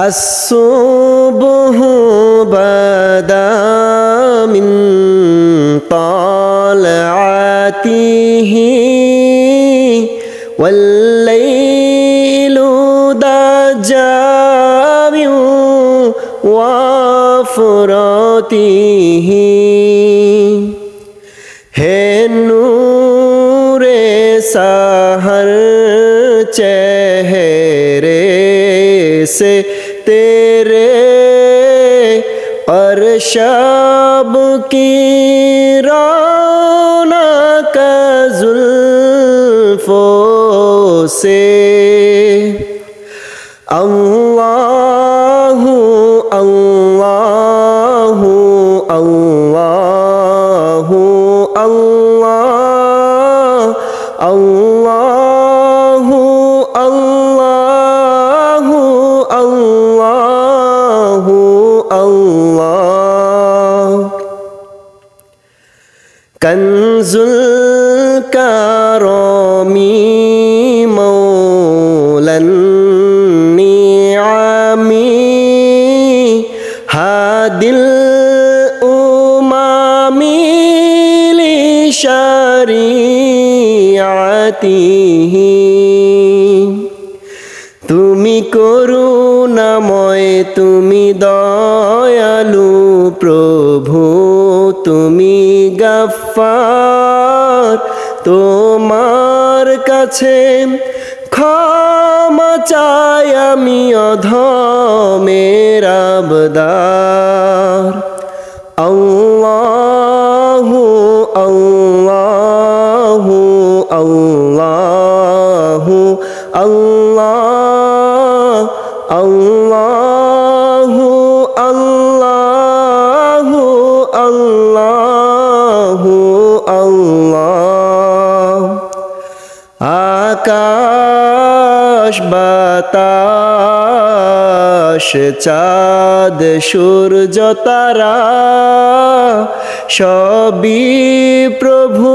الصبح بدا من طالعاته والليل دجى وفراته ہے نور سحر چہرے سے तेरे और शब की रौनक जुल्फों से अल्लाहु अल्लाहु अल्लाहु अल्लाह अल्लाहु কনজুল কারমি মৌলন নিয়ামি হাদিল উমামি লিশারিয়াতিহি তুমি করুণ করুণাময় তুমি দয়ালু প্রভু, তুমি গাফার তোমার কাছে ক্ষমা চাই আমি অধমের আবদার আল্লাহু আল্লাহু আল্লাহু, আল্লাহ। আল্লাহু আল্লাহু আল্লাহু আল্লাহ। আকাশ বাতাস, চাঁদ, সূর্য, তারা সবই প্রভু।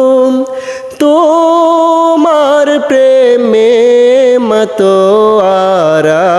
তোমার প্রেমে মতো আরা